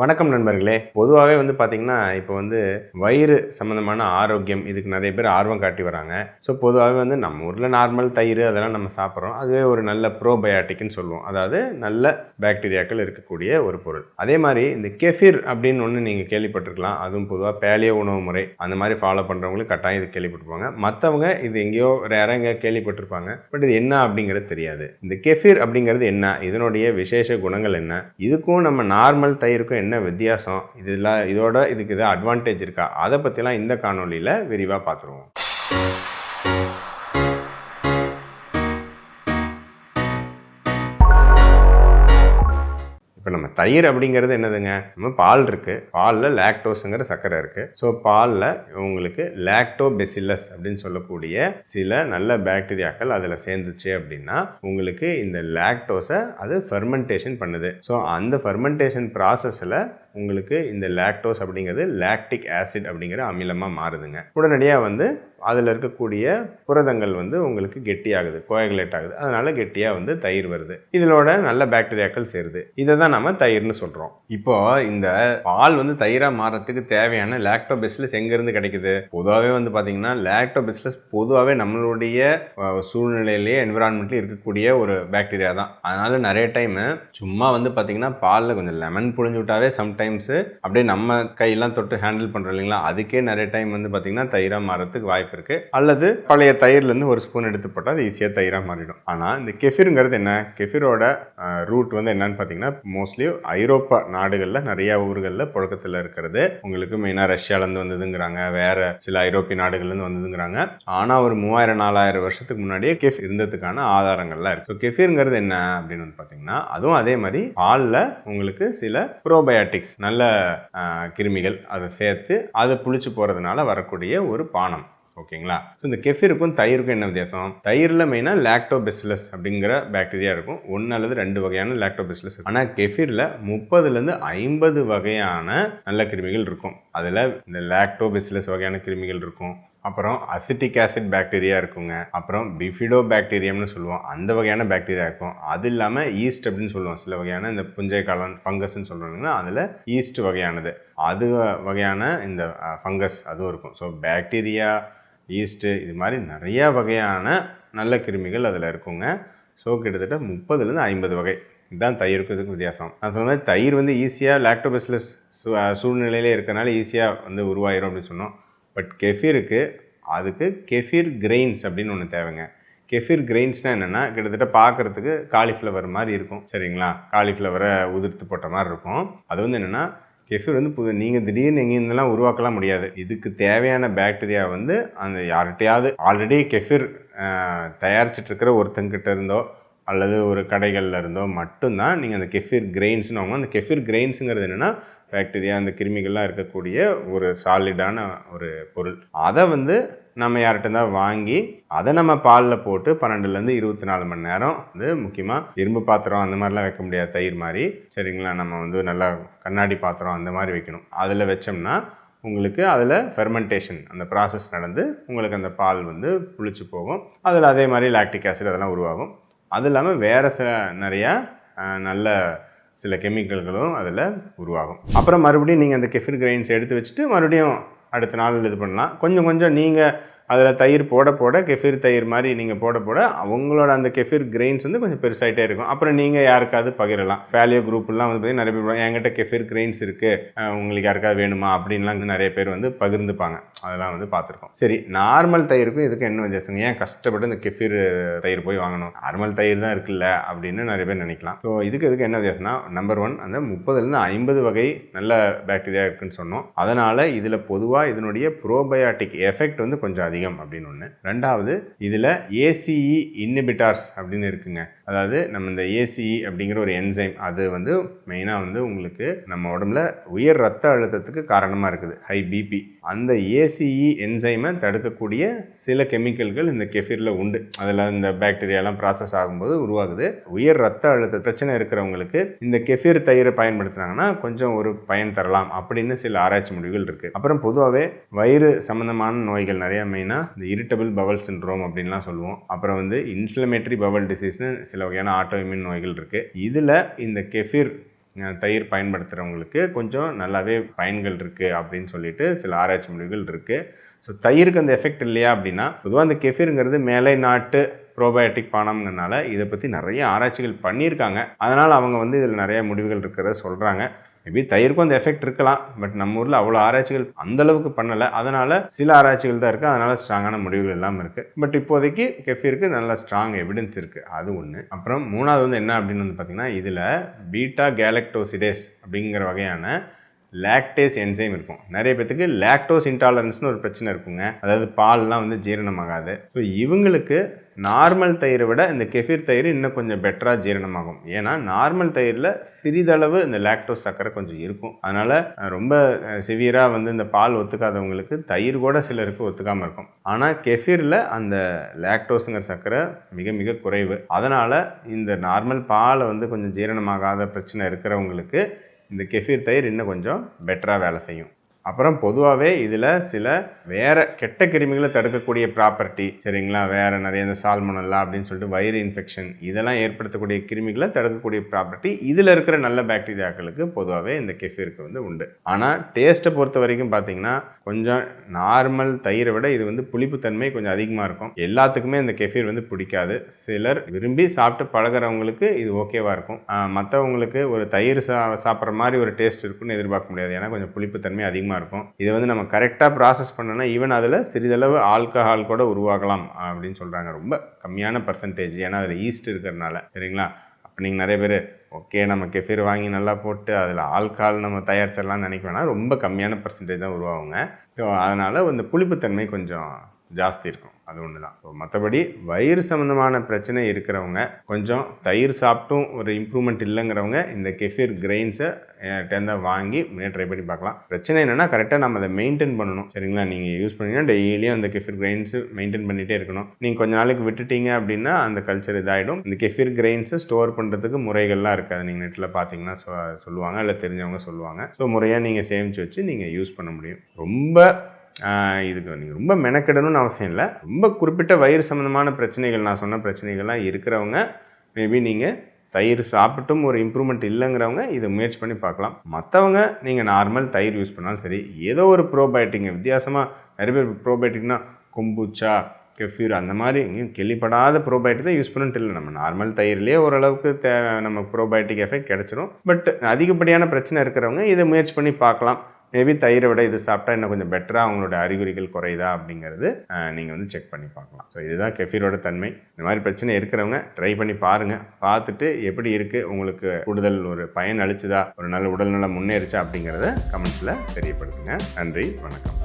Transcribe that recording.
வணக்கம் நண்பர்களே. பொதுவாகவே வந்து பார்த்தீங்கன்னா இப்போ வந்து வயிறு சம்மந்தமான ஆரோக்கியம் இதுக்கு நிறைய பேர் ஆர்வம் காட்டி வராங்க. ஸோ பொதுவாகவே வந்து நம்ம ஊரில் நார்மல் தயிர் அதெல்லாம் நம்ம சாப்பிட்றோம். அதுவே ஒரு நல்ல ப்ரோபயாட்டிக்னு சொல்லுவோம். அதாவது நல்ல பாக்டீரியாக்கள் இருக்கக்கூடிய ஒரு பொருள். அதே மாதிரி இந்த கெஃபிர் அப்படின்னு ஒன்று நீங்கள் கேள்விப்பட்டிருக்கலாம். அதுவும் பொதுவாக பேலிய உணவு முறை. அந்த மாதிரி ஃபாலோ பண்ணுறவங்களுக்கு கட்டாயம் இது கேள்விப்பட்டிருப்பாங்க. மற்றவங்க இது எங்கேயோ வேற எங்கேயோ கேள்விப்பட்டிருப்பாங்க. பட் இது என்ன அப்படிங்கிறது தெரியாது. இந்த கெஃபிர் அப்படிங்கிறது என்ன? இதனுடைய விசேஷ குணங்கள் என்ன? இதுக்கும் நம்ம நார்மல் தயிருக்கும் என்ன வித்தியாசம்? இதெல்லாம் இதோட இதுக்கு எதாவது அட்வான்டேஜ் இருக்கா? அதை பற்றிலாம் இந்த காணொலியில் விரிவாக பார்த்துருவோம். தயிர் அப்படிங்கிறது என்னதுங்க? நம்ம பால் இருக்குது பாலில் லாக்டோஸுங்கிற சர்க்கரை இருக்குது ஸோ பாலில் உங்களுக்கு லாக்டோபெசிலஸ் அப்படின்னு சொல்லக்கூடிய சில நல்ல பாக்டீரியாக்கள் அதில் சேர்ந்துச்சு அப்படின்னா உங்களுக்கு இந்த லாக்டோஸை அது ஃபெர்மெண்டேஷன் பண்ணுது. ஸோ அந்த ஃபெர்மெண்டேஷன் ப்ராசஸில் உங்களுக்கு இந்த லாக்டோஸ் அப்படிங்கிறது லாக்டிக் ஆசிட் அப்படிங்கிற அமிலமாக மாறுதுங்க. உடனடியாக வந்து அதில் இருக்கக்கூடிய புரதங்கள் வந்து உங்களுக்கு கெட்டியாகுது கோயகுலேட் ஆகுது. அதனால கெட்டியாக வந்து தயிர் வருது. இதனோட நல்ல பாக்டீரியாக்கள் சேருது. இதை தான் நம்ம தயிர்னு சொல்கிறோம் இப்போ இந்த பால் வந்து தயிராக மாறத்துக்கு தேவையான லாக்டோபெசிலஸ் எங்கேருந்து கிடைக்குது? பொதுவாகவே வந்து பார்த்தீங்கன்னா லாக்டோபெசிலஸ் பொதுவாகவே நம்மளுடைய சூழ்நிலையிலேயே என்விரான்மெண்ட்லேயே இருக்கக்கூடிய ஒரு பாக்டீரியா தான். அதனால நிறைய டைம் சும்மா வந்து பார்த்தீங்கன்னா பாலில் கொஞ்சம் லெமன் புழிஞ்சு விட்டாவே சம்டைம்ஸு அப்படியே நம்ம கையெல்லாம் தொட்டு ஹேண்டில் பண்ணுறோம் இல்லைங்களா? அதுக்கே நிறைய டைம் வந்து பார்த்தீங்கன்னா தயிராக மாறத்துக்கு வாய்ப்பு இருக்குது அல்லது பழைய தயிர்லேருந்து ஒரு ஸ்பூன் எடுத்து போட்டால் அது ஈஸியாக தயிராக மாறிடும். ஆனால் இந்த கெஃபிருங்கிறது என்ன? கெஃபிரோட ரூட் வந்து என்னன்னு பார்த்தீங்கன்னா மோஸ்ட்லி ஐரோப்பா நாடுகளில் நிறைய ஊர்களில் புழக்கத்தில் இருக்கிறது. உங்களுக்கு மெயினாக ரஷ்யாவிலேருந்து வந்ததுங்கிறாங்க. வேற சில ஐரோப்பிய நாடுகள்லேருந்து வந்ததுங்கிறாங்க. ஆனால் ஒரு மூவாயிரம் நாலாயிரம் வருஷத்துக்கு முன்னாடியே கெஃப் இருந்ததுக்கான ஆதாரங்கள்லாம் இருக்குது ஸோ கெஃபிருங்கிறது என்ன அப்படின்னு வந்து பார்த்தீங்கன்னா அதுவும் அதே மாதிரி பாலில் உங்களுக்கு சில ப்ரோபயாட்டிக்ஸ் நல்ல கிருமிகள் அதை சேர்த்து அதை புளிச்சு போகிறதுனால வரக்கூடிய ஒரு பானம். ஓகேங்களா? ஸோ இந்த கெஃபிருக்கும் தயிருக்கும் என்ன வித்தியாசம்? தயிரில் மெயினாக லாக்டோபெசிலஸ் அப்படிங்கிற பாக்டீரியா இருக்கும். ஒன்று அல்லது ரெண்டு வகையான லாக்டோபெசிலஸ் ஆனால் கெஃபிரில் முப்பதுலேருந்து ஐம்பது வகையான நல்ல கிருமிகள் இருக்கும். அதில் இந்த லாக்டோபெசிலஸ் வகையான கிருமிகள் இருக்கும். அப்புறம் அசிட்டிக் ஆசிட் பாக்டீரியா இருக்குங்க. அப்புறம் பிஃபிடோ பாக்டீரியம்னு சொல்லுவோம். அந்த வகையான பாக்டீரியா இருக்கும். அது இல்லாமல் ஈஸ்ட் அப்படின்னு சொல்லுவோம். சில வகையான இந்த புஞ்சை காளான் ஃபங்கஸ்ன்னு சொல்கிறாங்கன்னா அதில் ஈஸ்ட் வகையானது. அது வகையான இந்த ஃபங்கஸ் அதுவும் இருக்கும். ஸோ பாக்டீரியா ஈஸ்ட்டு இது மாதிரி நிறையா வகையான நல்ல கிருமிகள் அதில் இருக்குங்க. ஸோ கிட்டத்தட்ட முப்பதுலேருந்து ஐம்பது வகை. இதுதான் தயிருக்கும் இதுக்கு வித்தியாசம். நான் சொன்ன மாதிரி தயிர் வந்து ஈஸியாக லாக்டோபெசிலஸ் சூழ்நிலையிலே இருக்கனால ஈஸியாக வந்து உருவாயிரும் அப்படின்னு சொன்னோம். பட் கெஃபிருக்கு அதுக்கு கெஃபிர் கிரெயின்ஸ் அப்படின்னு ஒன்று தேவைங்க. கெஃபிர் கிரெயின்ஸ்னால் என்னென்னா கிட்டத்தட்ட பார்க்குறதுக்கு காலிஃப்ளவர் மாதிரி இருக்கும். சரிங்களா? காலிஃப்ளவரை உதிர்த்து போட்ட மாதிரி இருக்கும். அது வந்து என்னென்னா கெஃபீர் வந்து புது நீங்கள் திடீர்னு எங்கேருந்தெல்லாம் உருவாக்கலாம் முடியாது. இதுக்கு தேவையான பாக்டீரியா வந்து அந்த யார்கிட்டையாவது ஆல்ரெடி கெஃபீர் தயாரிச்சிட்ருக்கிற ஒருத்தங்கிட்ட இருந்தோ அல்லது ஒரு கடைகளில் இருந்தோ மட்டும்தான் நீங்கள் அந்த கெஃபீர் கிரெயின்ஸ்னு வாங்க அந்த கெஃபீர் கிரெயின்ஸுங்கிறது என்னென்னா பாக்டீரியா அந்த கிருமிகள்லாம் இருக்கக்கூடிய ஒரு சாலிடான ஒரு பொருள். அதை வந்து நம்ம யார்கிட்ட தான் வாங்கி அதை நம்ம பாலில் போட்டு பன்னெண்டுலேருந்து இருபத்தி நாலு மணி நேரம் வந்து முக்கியமாக இரும்பு பாத்திரம் அந்த மாதிரிலாம் வைக்க முடியாது தயிர் மாதிரி. சரிங்களா? நம்ம வந்து நல்லா கண்ணாடி பாத்திரம் அந்த மாதிரி வைக்கணும். அதில் வச்சோம்னா உங்களுக்கு அதில் ஃபெர்மெண்டேஷன் அந்த ப்ராசஸ் நடந்து உங்களுக்கு அந்த பால் வந்து புளிச்சு போகும். அதில் அதே மாதிரி லாக்டிக் ஆசிட் அதெல்லாம் உருவாகும். அது இல்லாமல் வேறு சில நிறையா நல்ல சில கெமிக்கல்களும் அதில் உருவாகும். அப்புறம் மறுபடியும் நீங்கள் அந்த கெஃபிர் கிரைன்ஸ் எடுத்து வச்சுட்டு மறுபடியும் அடுத்த நாள் இது பண்ணலாம். கொஞ்சம் கொஞ்சம் நீங்கள் அதில் தயிர் போட போட கெஃபிர் தயிர் மாதிரி நீங்கள் போட போட அவங்களோட அந்த கெஃபிர் கிரெயின்ஸ் வந்து கொஞ்சம் பெருசாயிட்டே இருக்கும். அப்புறம் நீங்கள் யாருக்காவது பகிரலாம். வேல்யூ குரூப்லாம் வந்து நிறைய பேர் என்கிட்ட கெஃபிர் கிரெயின்ஸ் இருக்குது உங்களுக்கு யாருக்காவது வேணுமா? அப்படின்லாம் வந்து நிறைய பேர் வந்து பகிர்ந்துப்பாங்க. அதெல்லாம் வந்து பார்த்துருக்கோம் சரி நார்மல் தயிருக்கும். இதுக்கு என்ன வித்தியாசம் ஏன் கஷ்டப்பட்டு இந்த கெஃபீர் தயிர் போய் வாங்கணும்? நார்மல் தயிர் தான் இருக்குல்ல அப்படின்னு நிறைய பேர் நினைக்கலாம். ஸோ இதுக்கு இதுக்கு என்ன வித்தியாசம்னா நம்பர் ஒன் அந்த முப்பதுலேருந்து ஐம்பது வகை நல்ல பாக்டீரியா இருக்குன்னு சொன்னோம். அதனால் இதில் பொதுவாக இதனுடைய ப்ரோபயாட்டிக் எஃபெக்ட் வந்து கொஞ்சம் அதிகம் அதிகம் அப்படின்னு ஒன்று ரெண்டாவது இதில் ஏசிஇ இன்னிபிட்டார்ஸ் அப்படின்னு இருக்குங்க. அதாவது நம்ம இந்த ஏசிஇ அப்படிங்கிற ஒரு என்சைம் அது வந்து மெயினாக வந்து உங்களுக்கு நம்ம உடம்புல உயர் ரத்த அழுத்தத்துக்கு காரணமாக இருக்குது. ஹை பிபி அந்த ஏசிஇ என்சைமை தடுக்கக்கூடிய சில கெமிக்கல்கள் இந்த கெஃபிரில் உண்டு. அதில் இந்த பாக்டீரியாலாம் ப்ராசஸ் ஆகும்போது உருவாகுது. உயர் ரத்த அழுத்த பிரச்சனை இருக்கிறவங்களுக்கு இந்த கெஃபிர் தயிரை பயன்படுத்துனாங்கன்னா கொஞ்சம் ஒரு பயன் தரலாம் அப்படின்னு சில ஆராய்ச்சி முடிவுகள் இருக்குது அப்புறம் பொதுவாகவே வயிறு சம்மந்தமான நோய்கள் நிறைய அப்படின்னா இந்த இரிட்டபிள் பவல் சின்ரோம் அப்படின்லாம் சொல்லுவோம். அப்புறம் வந்து இன்ஃப்ளமேட்டரி பவல் டிசீஸ்னு சில வகையான ஆட்டோ நோய்கள் இருக்குது இதில் இந்த கெஃபிர் தயிர் பயன்படுத்துகிறவங்களுக்கு கொஞ்சம் நல்லாவே பயன்கள் இருக்குது அப்படின்னு சொல்லிட்டு சில ஆராய்ச்சி முடிவுகள் இருக்குது ஸோ தயிருக்கு அந்த எஃபெக்ட் இல்லையா அப்படின்னா பொதுவாக அந்த கெஃபிருங்கிறது மேலை நாட்டு ப்ரோபயோட்டிக் பானம்ங்கிறனால இதை பற்றி நிறைய ஆராய்ச்சிகள் பண்ணியிருக்காங்க. அதனால் அவங்க வந்து இதில் நிறைய முடிவுகள் இருக்கிறத சொல்கிறாங்க மேபி தயிருக்கும் அந்த எஃபெக்ட் இருக்கலாம். பட் நம்ம ஊரில் அவ்வளோ ஆராய்ச்சிகள் அந்த அளவுக்கு பண்ணலை. அதனால் சில ஆராய்ச்சிகள் தான் இருக்குது அதனால் ஸ்ட்ராங்கான முடிவுகள் எல்லாம் இருக்குது பட் இப்போதைக்கு கெஃபிருக்கு நல்ல ஸ்ட்ராங் எவிடன்ஸ் இருக்குது அது ஒன்று அப்புறம் மூணாவது வந்து என்ன அப்படின்னு வந்து பார்த்திங்கன்னா இதில் பீட்டா கேலக்டோசிடேஸ் அப்படிங்கிற வகையான லாக்டேஸ் என்சைம் இருக்கும். நிறைய பேத்துக்கு லாக்டோஸ் இன்டாலரன்ஸ்னு ஒரு பிரச்சனை இருக்குங்க. அதாவது பால்லாம் வந்து ஜீரணமாகாது. ஸோ இவங்களுக்கு நார்மல் தயிரை விட இந்த கெஃபிர் தயிர் இன்னும் கொஞ்சம் பெட்டராக ஜீரணமாகும். ஏன்னா நார்மல் தயிரில் சிறிதளவு இந்த லாக்டோஸ் சர்க்கரை கொஞ்சம் இருக்கும். அதனால் ரொம்ப சிவியராக வந்து இந்த பால் ஒத்துக்காதவங்களுக்கு தயிர் கூட சிலருக்கு ஒத்துக்காமல் இருக்கும். ஆனால் கெஃபீரில் அந்த லாக்டோஸுங்கிற சர்க்கரை மிக மிக குறைவு. அதனால் இந்த நார்மல் பாலை வந்து கொஞ்சம் ஜீரணமாகாத பிரச்சனை இருக்கிறவங்களுக்கு இந்த கெஃபீர் தயிர் இன்னும் கொஞ்சம் பெட்டராக வேலை செய்யும். அப்புறம் பொதுவாகவே இதில் சில வேறு கெட்ட கிருமிகளை தடுக்கக்கூடிய ப்ராப்பர்ட்டி சரிங்களா? வேறு நிறைய இந்த சால்மனல்லா அப்படின்னு சொல்லிட்டு வயிறு இன்ஃபெக்ஷன் இதெல்லாம் ஏற்படுத்தக்கூடிய கிருமிகளை தடுக்கக்கூடிய ப்ராப்பர்ட்டி இதில் இருக்கிற நல்ல பாக்டீரியாக்களுக்கு பொதுவாகவே இந்த கெஃபீருக்கு வந்து உண்டு. ஆனால் டேஸ்ட்டை பொறுத்த வரைக்கும் பார்த்தீங்கன்னா கொஞ்சம் நார்மல் தயிரை விட இது வந்து புளிப்புத்தன்மை கொஞ்சம் அதிகமாக இருக்கும். எல்லாத்துக்குமே இந்த கெஃபீர் வந்து பிடிக்காது. சிலர் விரும்பி சாப்பிட்டு பழகுறவங்களுக்கு இது ஓகேவாக இருக்கும். மற்றவங்களுக்கு ஒரு தயிர் சா சாப்பிட்ற மாதிரி ஒரு டேஸ்ட் இருக்குன்னு எதிர்பார்க்க முடியாது. ஏன்னா கொஞ்சம் புளிப்புத்தன்மை அதிகமாக இருக்கும். இதை வந்து நம்ம கரெக்டாக ப்ராசஸ் பண்ணோன்னா ஈவன் அதில் சிறிதளவு ஆல்கஹால் கூட உருவாகலாம் அப்படின்னு சொல்கிறாங்க ரொம்ப கம்மியான பர்சன்டேஜ் ஏன்னா அதில் ஈஸ்ட் இருக்கிறதுனால. சரிங்களா? அப்போ நீங்கள் நிறைய பேர் ஓகே நம்ம கெஃபீர் வாங்கி நல்லா போட்டு அதில் ஆல்கஹால் நம்ம தயாரிச்சிடலாம்னு நினைக்க வேணாம் ரொம்ப கம்மியான பர்சன்டேஜ் தான் உருவாகுங்க. ஸோ அதனால் இந்த புளிப்புத்தன்மை கொஞ்சம் ஜாஸ்தி இருக்கும். அது ஒன்று தான். ஸோ மற்றபடி வயிறு சம்மந்தமான பிரச்சனை இருக்கிறவங்க கொஞ்சம் தயிர் சாப்பிட்டும் ஒரு இம்ப்ரூவ்மெண்ட் இல்லைங்கிறவங்க இந்த கெஃபீர் கிரெயின்ஸை டேர்ந்தா வாங்கி முன்னே ட்ரை பண்ணி பார்க்கலாம். பிரச்சனை என்னென்னா கரெக்டாக நம்ம அதை மெயின்டைன் பண்ணணும். சரிங்களா? நீங்கள் யூஸ் பண்ணீங்கன்னா டெய்லியும் அந்த கெஃபீர் கிரெயின்ஸு மெயின்டைன் பண்ணிகிட்டே இருக்கணும். நீங்கள் கொஞ்ச நாளைக்கு விட்டுட்டீங்க அப்படின்னா அந்த கல்ச்சர் இதாகிடும் இந்த கெஃபீர் கிரெயின்ஸை ஸ்டோர் பண்ணுறதுக்கு முறைகள்லாம் இருக்காது. நீங்கள் நெட்டில் பார்த்தீங்கன்னா சொல்லுவாங்க இல்லை தெரிஞ்சவங்க சொல்லுவாங்க. ஸோ முறையாக நீங்கள் சேமித்து வச்சு நீங்கள் யூஸ் பண்ண முடியும். ரொம்ப இதுக்கு நீங்கள் ரொம்ப மெனக்கெடணும்னு அவசியம் இல்லை. ரொம்ப குறிப்பிட்ட வயிறு சம்மந்தமான பிரச்சனைகள் நான் சொன்ன பிரச்சனைகள்லாம் இருக்கிறவங்க மேபி நீங்கள் தயிர் சாப்பிட்டும் ஒரு இம்ப்ரூவ்மெண்ட் இல்லைங்கிறவங்க இதை முயற்சி பண்ணி பார்க்கலாம். மற்றவங்க நீங்கள் நார்மல் தயிர் யூஸ் பண்ணாலும் சரி ஏதோ ஒரு ப்ரோபயோட்டிங்க வித்தியாசமாக நிறைய பேர் ப்ரோபயோட்டிக்னா கொம்புச்சா கெஃப்யூர் அந்த மாதிரி எங்கேயும் கேள்விப்படாத ப்ரோபயோட்டிக் தான் யூஸ் பண்ணிட்டு இல்லை. நம்ம நார்மல் தயிர்லேயே ஓரளவுக்கு தே நம்ம ப்ரோபயோட்டிக் எஃபெக்ட் கிடச்சிரும். பட் அதிகப்படியான பிரச்சனை இருக்கிறவங்க இதை முயற்சி பண்ணி பார்க்கலாம். மேபி தயிரை விட இது சாப்பிட்டா இன்னும் கொஞ்சம் பெட்டராக அவங்களோட அறிகுறிகள் குறையுதா அப்படிங்கிறது நீங்கள் வந்து செக் பண்ணி பார்க்கலாம். ஸோ இதுதான் கெஃபீரோட தன்மை. இந்த மாதிரி பிரச்சனை இருக்கிறவங்க ட்ரை பண்ணி பாருங்கள் பார்த்துட்டு எப்படி இருக்குது உங்களுக்கு கூடுதல் ஒரு பயன் அளிச்சுதா? ஒரு நல்ல உடல்நலம் முன்னேறிச்சா அப்படிங்கிறத கமெண்ட்ஸில் தெரியப்படுத்துங்க. நன்றி வணக்கம்.